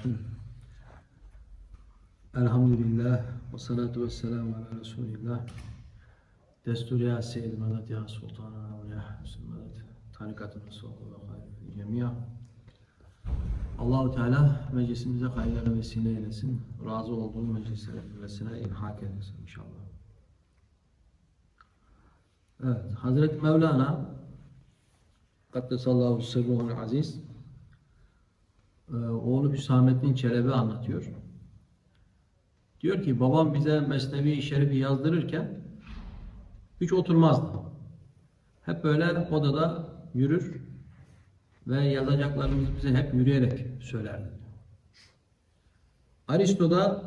Bismillahirrahmanirrahim. Elhamdülillah ve salatu ve selamu ala Resulillah. Destur ya Seyyid Medet ya Sultanana ve ya Medet. Tarikatın Resulü ve hayri cemiya. Allahu Teala meclisimize hayırlara vesile eylesin. Razı olduğu meclisine ilhak eylesin inşallah. Evet, Hazreti Mevlana Kaddesallahu sırruhul aziz oğlu Hüsamettin Çelebi anlatıyor. Diyor ki babam bize Mesnevi-i Şerif'i yazdırırken hiç oturmazdı. Hep böyle odada yürür ve yazacaklarımızı bize hep yürüyerek söylerdi. Aristo da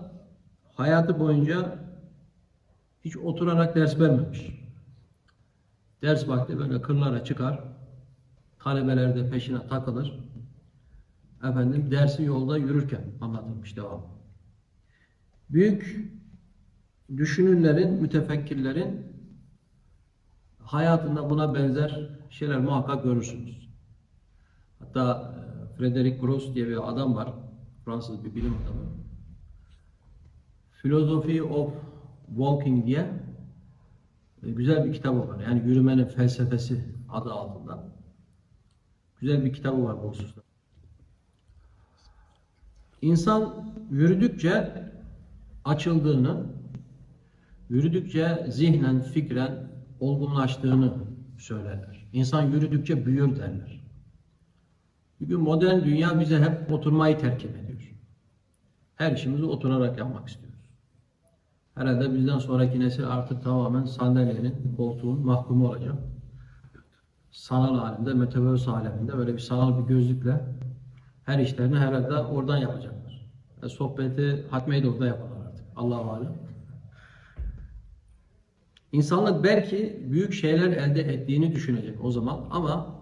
hayatı boyunca hiç oturarak ders vermemiş. Ders vakti böyle kırlara çıkar, talebeler de peşine takılır. Efendim dersi yolda yürürken anlatılmış devam. Büyük düşünürlerin, mütefekkirlerin hayatında buna benzer şeyler muhakkak görürsünüz. Hatta e, Frederick Gross diye bir adam var. Fransız bir bilim adamı. Philosophy of Walking diye e, güzel bir kitabı var. Yani yürümenin felsefesi adı altında. Güzel bir kitabı var bu hususta. İnsan yürüdükçe açıldığını, yürüdükçe zihnen, fikren olgunlaştığını söylerler. İnsan yürüdükçe büyür derler. Bugün modern dünya bize hep oturmayı terk ediyor. Her işimizi oturarak yapmak istiyoruz. Herhalde bizden sonraki nesil artık tamamen sandalyenin, koltuğun mahkumu olacak. Sanal alemde, metaverse aleminde böyle bir sanal bir gözlükle her işlerini herhalde oradan yapacaklar. Yani sohbeti, hatmeyi de orada yaparlar artık. Allah'a alem. İnsanlık belki büyük şeyler elde ettiğini düşünecek o zaman ama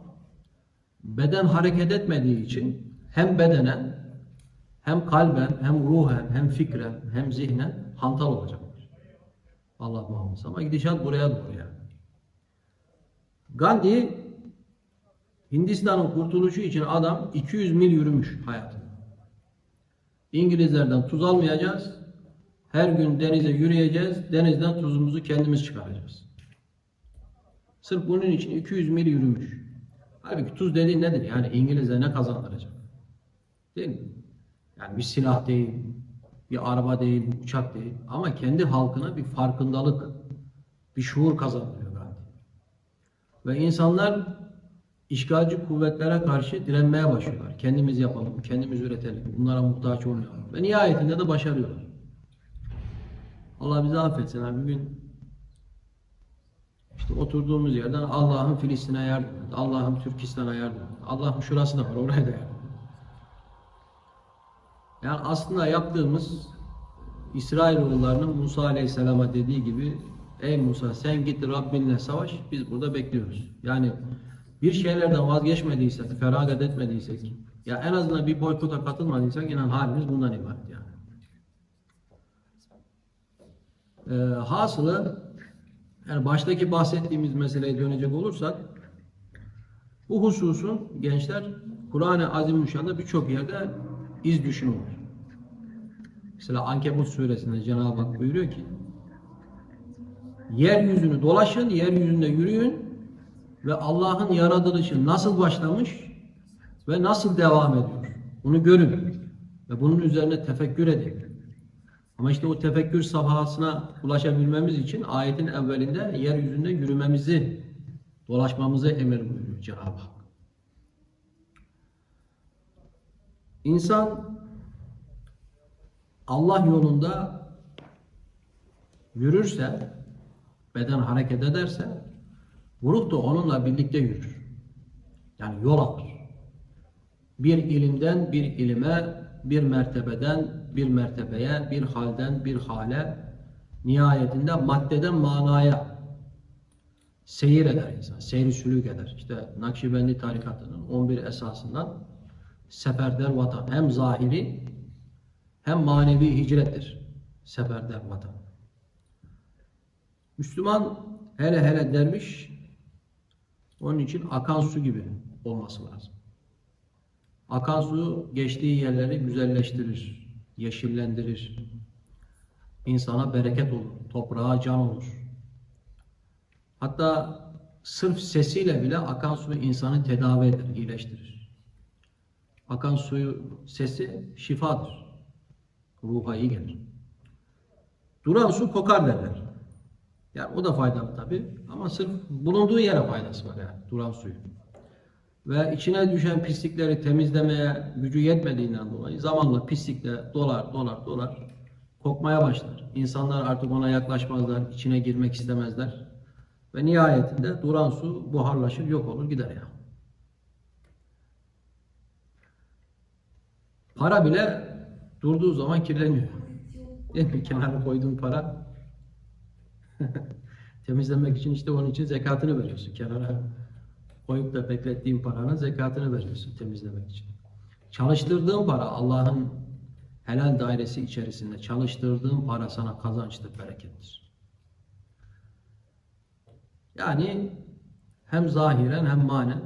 beden hareket etmediği için hem bedenen hem kalben hem ruhen hem fikren hem zihnen hantal olacaklar. Allah muhafaza ama gidişat buraya doğru yani. Gandhi Hindistan'ın kurtuluşu için adam 200 mil yürümüş hayatında. İngilizlerden tuz almayacağız. Her gün denize yürüyeceğiz. Denizden tuzumuzu kendimiz çıkaracağız. Sırf bunun için 200 mil yürümüş. Halbuki tuz dediğin nedir? Yani İngiliz'e ne kazandıracak? Değil mi? Yani bir silah değil, bir araba değil, bir uçak değil. Ama kendi halkına bir farkındalık, bir şuur kazandırıyor Gandhi. Ve insanlar işgalci kuvvetlere karşı direnmeye başlıyorlar. Kendimiz yapalım, kendimiz üretelim, bunlara muhtaç olmayalım. Ve nihayetinde de başarıyorlar. Allah bizi affetsin. Yani bugün işte oturduğumuz yerden Allah'ım Filistin'e yardım et, Allah'ım Türkistan'a yardım et, Allah'ım şurası da var, oraya da yardım et. Yani aslında yaptığımız İsrailoğullarının Musa Aleyhisselam'a dediği gibi Ey Musa sen git Rabbinle savaş biz burada bekliyoruz. Yani bir şeylerden vazgeçmediysek, feragat etmediysek ya en azından bir boykota katılmadıysak inan halimiz bundan ibaret yani. Ee, hasılı yani baştaki bahsettiğimiz meseleye dönecek olursak bu hususun gençler Kur'an-ı Azimüşşan'da birçok yerde iz düşümü var. Mesela Ankebut suresinde Cenab-ı Hak buyuruyor ki yeryüzünü dolaşın, yeryüzünde yürüyün ve Allah'ın yaratılışı nasıl başlamış ve nasıl devam ediyor. Bunu görün ve bunun üzerine tefekkür edin. Ama işte o tefekkür safhasına ulaşabilmemiz için ayetin evvelinde yeryüzünde yürümemizi, dolaşmamızı emir buyuruyor Cenab-ı Hak. İnsan Allah yolunda yürürse, beden hareket ederse, ruh da onunla birlikte yürür. Yani yol alır. Bir ilimden bir ilime, bir mertebeden bir mertebeye, bir halden bir hale, nihayetinde maddeden manaya seyir eder insan, seyri sülük eder. İşte Nakşibendi tarikatının 11 esasından seferder vatan. Hem zahiri hem manevi hicrettir. Seferder vatan. Müslüman hele hele derviş onun için akan su gibi olması lazım. Akan su geçtiği yerleri güzelleştirir, yeşillendirir. İnsana bereket olur, toprağa can olur. Hatta sırf sesiyle bile akan su insanı tedavi eder, iyileştirir. Akan suyu sesi şifadır. Ruha iyi gelir. Duran su kokar derler. Yani o da faydalı tabi ama sırf bulunduğu yere faydası var yani duran suyu. Ve içine düşen pislikleri temizlemeye gücü yetmediğinden dolayı zamanla pislikle dolar dolar dolar kokmaya başlar. İnsanlar artık ona yaklaşmazlar, içine girmek istemezler. Ve nihayetinde duran su buharlaşır, yok olur gider ya. Para bile durduğu zaman kirleniyor. Değil mi? Kenara koyduğun para temizlemek için işte onun için zekatını veriyorsun. Kenara koyup da beklettiğin paranın zekatını veriyorsun temizlemek için. Çalıştırdığın para Allah'ın helal dairesi içerisinde çalıştırdığın para sana kazançtır, berekettir. Yani hem zahiren hem manen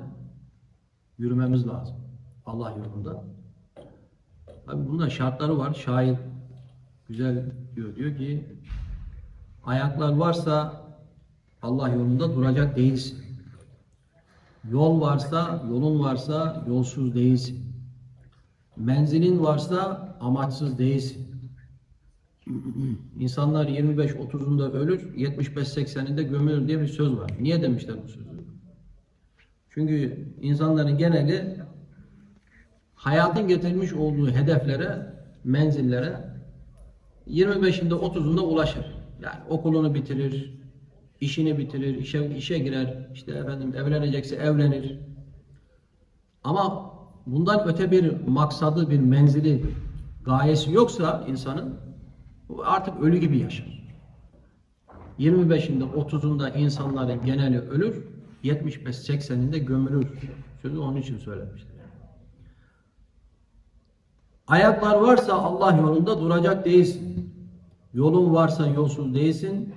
yürümemiz lazım Allah yolunda. Tabi bunun şartları var. Şair güzel diyor. Diyor ki ayaklar varsa Allah yolunda duracak değilsin. Yol varsa, yolun varsa yolsuz değilsin. Menzilin varsa amaçsız değilsin. İnsanlar 25-30'unda ölür, 75-80'inde gömülür diye bir söz var. Niye demişler bu sözü? Çünkü insanların geneli hayatın getirmiş olduğu hedeflere, menzillere 25'inde 30'unda ulaşır. Yani okulunu bitirir, işini bitirir, işe, işe girer, işte efendim evlenecekse evlenir. Ama bundan öte bir maksadı, bir menzili, gayesi yoksa insanın artık ölü gibi yaşar. 25'inde 30'unda insanların geneli ölür, 75-80'inde gömülür. Sözü onun için söylemiştir. Ayaklar varsa Allah yolunda duracak değilsin. Yolun varsa yolsuz değilsin.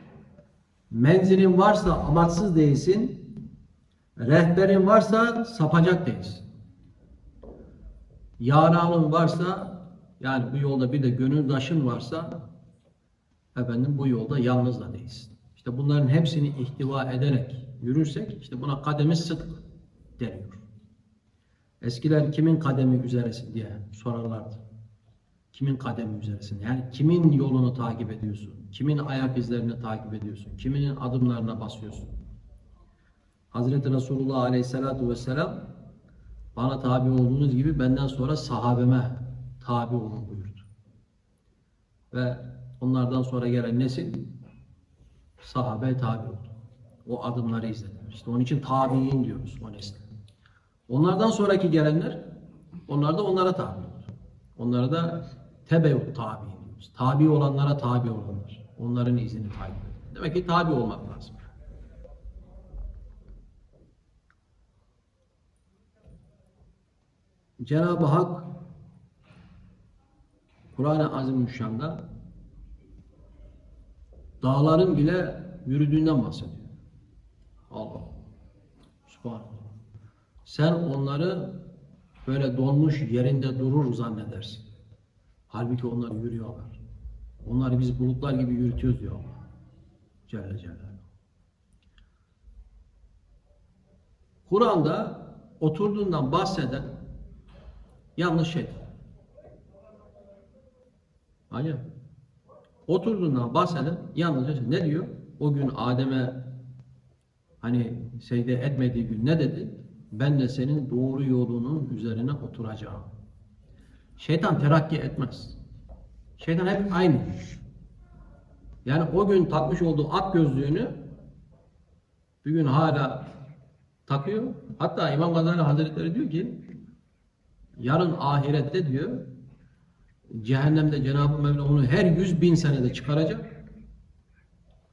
Menzilin varsa amaçsız değilsin. Rehberin varsa sapacak değilsin. Yaranın varsa yani bu yolda bir de gönüldaşın varsa efendim bu yolda yalnız da değilsin. İşte bunların hepsini ihtiva ederek yürürsek işte buna kademi sıdk deniyor. Eskiler kimin kademi üzeresin diye sorarlardı. Kimin kademi üzeresin? Yani kimin yolunu takip ediyorsun? Kimin ayak izlerini takip ediyorsun? Kimin adımlarına basıyorsun? Hazreti Resulullah Aleyhisselatü Vesselam bana tabi olduğunuz gibi benden sonra sahabeme tabi olun buyurdu. Ve onlardan sonra gelen nesil sahabe tabi oldu. O adımları izlediler. İşte onun için tabi'in diyoruz o nesle. Onlardan sonraki gelenler onlar da onlara tabi oldu. Onlara da tebe tabi diyoruz. Tabi olanlara tabi olanlar. Onların izini takip edin. Demek ki tabi olmak lazım. Cenab-ı Hak Kur'an-ı Azimüşşan'da dağların bile yürüdüğünden bahsediyor. Allah. Subhanallah. Sen onları böyle donmuş yerinde durur zannedersin. Halbuki onlar yürüyorlar. Onları biz bulutlar gibi yürütüyoruz diyor Allah. Celle Celaluhu. Kur'an'da oturduğundan bahseden yanlış şey. Hayır. Oturduğundan bahseden yalnızca şey. Ne diyor? O gün Adem'e hani secde etmediği gün ne dedi? Ben de senin doğru yolunun üzerine oturacağım. Şeytan terakki etmez. Şeytan hep aynı. Yani o gün takmış olduğu ak gözlüğünü bugün hala takıyor. Hatta İmam Gazali Hazretleri diyor ki yarın ahirette diyor cehennemde Cenab-ı Mevla onu her yüz bin senede çıkaracak.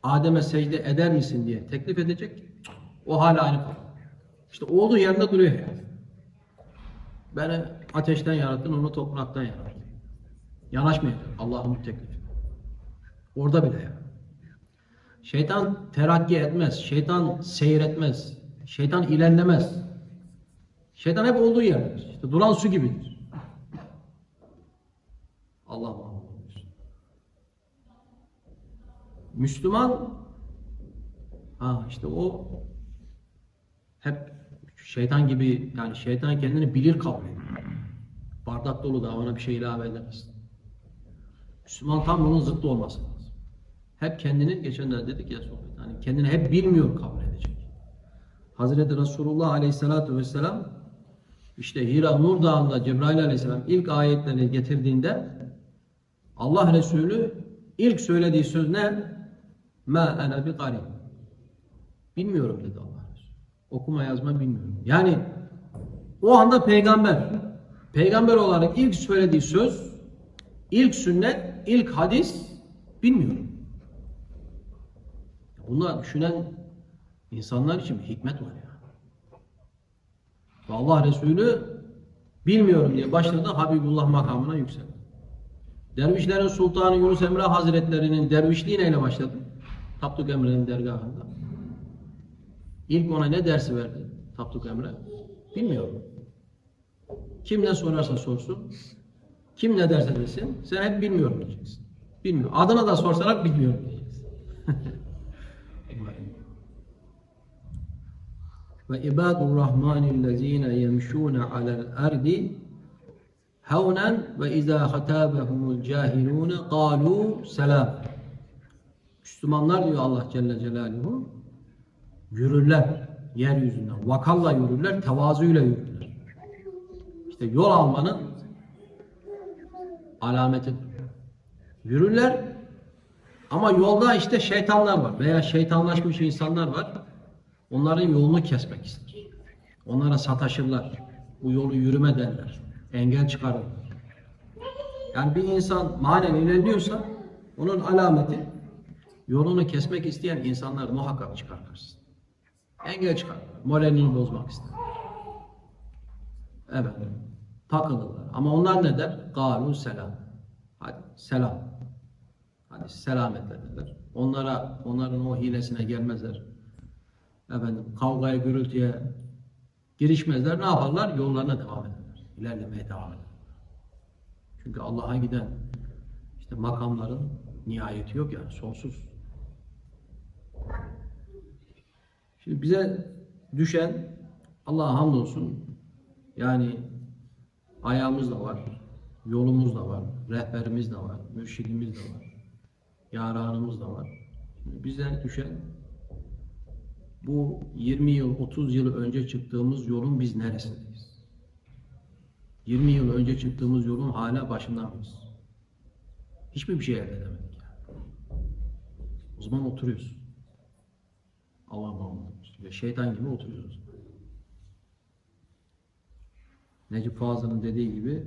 Adem'e secde eder misin diye teklif edecek. O hala aynı. İşte olduğu yerinde duruyor yani. Beni ateşten yarattın, onu topraktan yarattın. Yanaşmayacak Allah'ın teklifi. Orada bile yani. Şeytan terakki etmez. Şeytan seyretmez. Şeytan ilerlemez. Şeytan hep olduğu yerdedir. İşte duran su gibidir. Allah muhafaza. Müslüman ha işte o hep şeytan gibi yani şeytan kendini bilir kabul ediyor. Bardak dolu da ona bir şey ilave edemezsin. Müslüman tam bunun zıttı olması lazım. Hep kendini, geçenlerde dedik ya sohbet, hani kendini hep bilmiyor kabul edecek. Hazreti Resulullah Aleyhisselatü Vesselam işte Hira Nur Dağı'nda Cebrail Aleyhisselam ilk ayetleri getirdiğinde Allah Resulü ilk söylediği söz ne? Ma ene bi gari. Bilmiyorum dedi Allah Resulü. Okuma yazma bilmiyorum. Yani o anda peygamber. Peygamber olarak ilk söylediği söz, ilk sünnet, ilk hadis bilmiyorum. Bunlar düşünen insanlar için hikmet var ya. Ve Allah Resulü bilmiyorum diye başladı Habibullah makamına yükseldi. Dervişlerin Sultanı Yunus Emre Hazretleri'nin dervişliği neyle başladı? Tapduk Emre'nin dergahında. İlk ona ne dersi verdi Tapduk Emre? Bilmiyorum. Kim ne sorarsa sorsun, kim ne derse desin, sen hep bilmiyorum diyeceksin. Bilmiyorum. Adına da sorsalar bilmiyorum diyeceksin. ve ibadur rahmanillezine yemşûne alel ardi havnen ve izâ hatâbehumul cahilûne kâlû selam. Müslümanlar diyor Allah Celle Celaluhu yürürler yeryüzünden. Vakalla yürürler, tevazuyla yürürler. İşte yol almanın alameti. Yürürler ama yolda işte şeytanlar var veya şeytanlaşmış insanlar var. Onların yolunu kesmek ister. Onlara sataşırlar. Bu yolu yürüme derler. Engel çıkarırlar. Yani bir insan manen ilerliyorsa onun alameti yolunu kesmek isteyen insanlar muhakkak çıkar karşısına. Engel çıkarırlar. Moralini bozmak ister. Evet. Takılırlar. Ama onlar ne der? Galu selam. Hadi selam. Hadi selametle derler. Onlara, onların o hilesine gelmezler. Efendim, kavgaya, gürültüye girişmezler. Ne yaparlar? Yollarına devam ederler. İlerlemeye devam ederler. Çünkü Allah'a giden işte makamların nihayeti yok yani sonsuz. Şimdi bize düşen Allah'a hamdolsun yani ayağımız da var, yolumuz da var, rehberimiz de var, mürşidimiz de var, yaranımız da var. Şimdi bize düşen bu 20 yıl, 30 yıl önce çıktığımız yolun biz neresindeyiz? 20 yıl önce çıktığımız yolun hala başında mıyız? Hiçbir bir şey elde edemedik. Yani. O zaman oturuyoruz. Allah'a Ve şeytan gibi oturuyoruz. Necip Fazıl'ın dediği gibi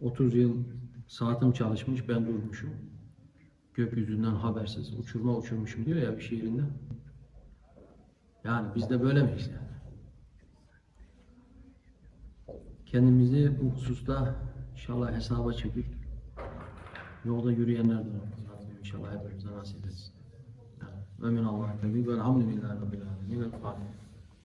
30 yıl saatim çalışmış ben durmuşum. Gökyüzünden habersiz uçurma uçurmuşum diyor ya bir şiirinde. Yani biz de böyle miyiz yani? Kendimizi bu hususta inşallah hesaba çekip yolda yürüyenlerden olmak inşallah hepimize nasip etsin. Ve min Allah'a tebi ve elhamdülillahi rabbil alemin.